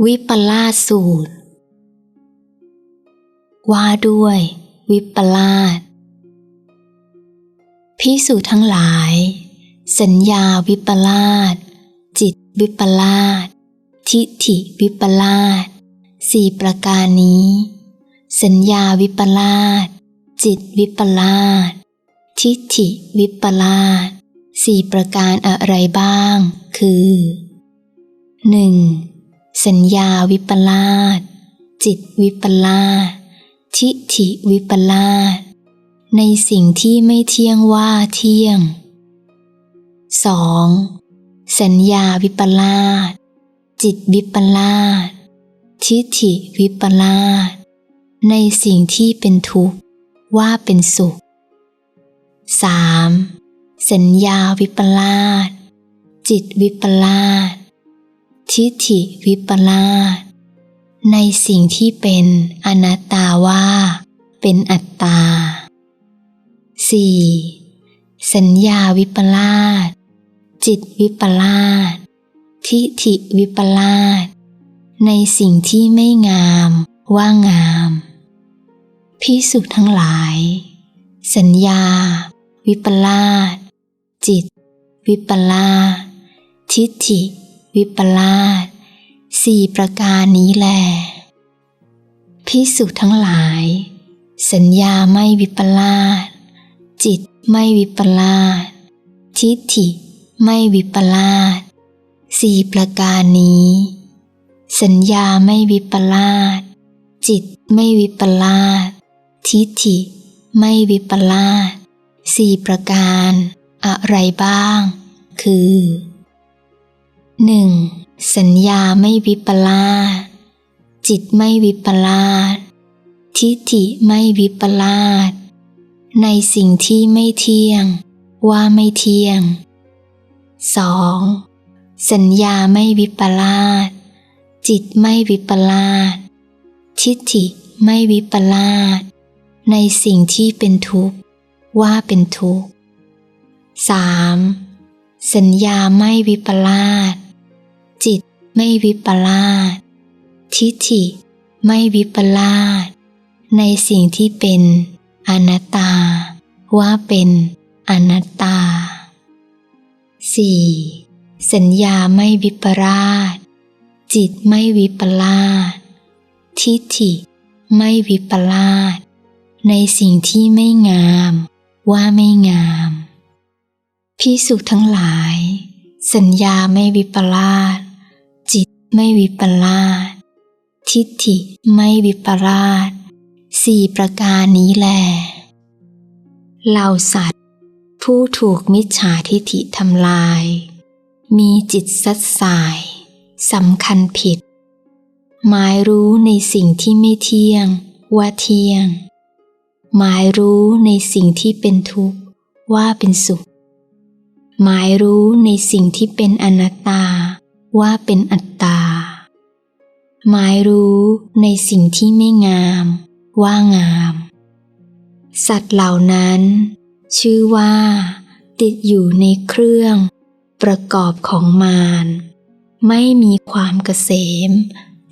วิปลาสสูตร ว่าด้วย วิปลาสพิสูจทั้งหลาย สัญญาวิปลาสจิตวิปลาสทิฏฐิวิปลาสสี่ประการนี้ สัญญาวิปลาสจิตวิปลาสทิฏฐิวิปลาสสี่ประการอะไรบ้าง คือ 1. สัญญาวิปลาสจิตวิปลาสทิฏฐิวิปลาสในสิ่งที่ไม่เที่ยงว่าเที่ยง 2. สัญญาวิปลาสจิตวิปลาสทิฏฐิวิปลาสในสิ่งที่เป็นทุกข์ว่าเป็นสุข 3. สัญญาวิปลาสจิตวิปลาส ทิฏฐิวิปลาสในสิ่งที่เป็นอนัตตาว่า เป็นอัตตา 4. สัญญาวิปลาสจิตวิปลาสทิฏฐิวิปลาสในสิ่งที่ไม่งามว่างาม พิสุทั้งหลาย สัญญา วิปลาสจิต วิปลาสทิฏฐิ วิปลาสสี่ประการนี้แลพิสุทั้งหลาย สัญญาไม่วิปลาสจิตไม่วิปลาสทิฏฐิไม่วิปลาสสี่ประการนี้ สัญญาไม่วิปลาสจิตไม่วิปลาสทิฏฐิไม่วิปลาสสี่ประการ อะไรบ้าง คือ 1. สัญญาไม่วิปลาสจิตไม่วิปลาสทิฏฐิไม่วิปลาสในสิ่งที่ไม่เที่ยง ว่าไม่เที่ยง 2. สัญญาไม่วิปลาสจิตไม่วิปลาสทิฏฐิไม่วิปลาสในสิ่งที่เป็นทุกข์ ว่าเป็นทุกข์ 3. สัญญาไม่วิปลาส จิตไม่วิปลาสทิฏฐิไม่วิปลาสในสิ่งที่เป็นอนัตตา ว่าเป็นอนัตตา 4. สัญญาไม่วิปราสจิตไม่วิปลาสทิฏฐิไม่วิปลาสในสิ่งที่ไม่งาม ว่าไม่งามพิสุทั้งหลาย สัญญาไม่วิปลาส ไม่วิปลาสทิฏฐิไม่วิปลาสสี่ประการนี้แลเหล่าสัตว์ ผู้ถูกมิจฉาทิฏฐิทำลาย มีจิตสัดสายสำคัญผิด หมายรู้ในสิ่งที่ไม่เที่ยงว่าเที่ยง หมายรู้ในสิ่งที่เป็นทุกข์ว่าเป็นสุข หมายรู้ในสิ่งที่เป็นอนัตตา ว่าเป็นอัตตา หมายรู้ในสิ่งที่ไม่งาม ว่างาม สัตว์เหล่านั้น ชื่อว่า ติดอยู่ในเครื่อง ประกอบของมารไม่มีความเกษม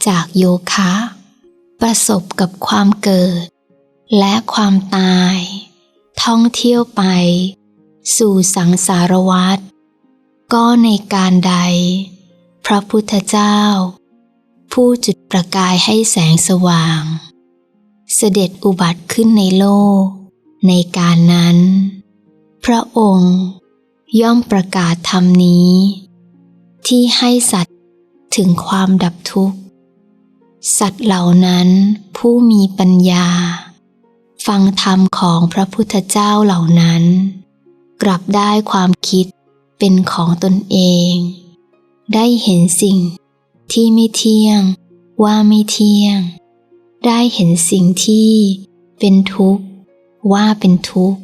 จากโยคะ ประสบกับความเกิด และความตาย ท่องเที่ยวไป สู่สังสารวัฏก็ในการใด ระพุทธเจ้า ผู้จุดประกายให้แสงสว่าง เสด็จอุบัติขึ้นในโลก ในการนั้น พระองค์ย่อมประกาศธรรมนี้ ที่ให้สัตว์ถึงความดับทุกข์ สัตว์เหล่านั้นผู้มีปัญญา ฟังธรรมของพระพุทธเจ้าเหล่านั้น กลับได้ความคิดเป็นของตนเอง ได้เห็นสิ่งที่ไม่เที่ยงว่าไม่เที่ยง ได้เห็นสิ่งที่เป็นทุกข์ว่าเป็นทุกข์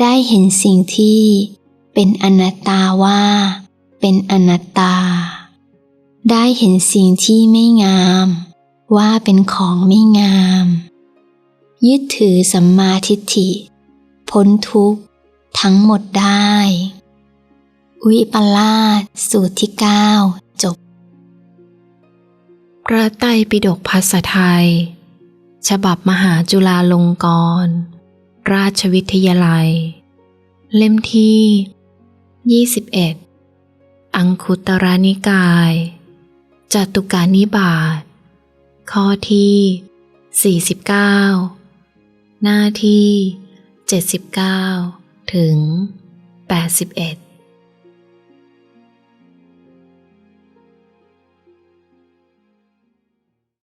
ได้เห็นสิ่งที่เป็นอนัตตาว่า เป็นอนัตตา ได้เห็นสิ่งที่ไม่งาม ว่าเป็นของไม่งาม ยึดถือสัมมาทิฏฐิ พ้นทุกข์ทั้งหมดได้ วิปลาสสูตรที่เก้าจบ พระไตรปิฎกภาษาไทย ฉบับมหาจุฬาลงกรณราชวิทยาลัย เล่มที่ 21 อังคุตรานิกายจตุการนิบาตข้อที่ 49 หน้าที่ 79 ถึง 81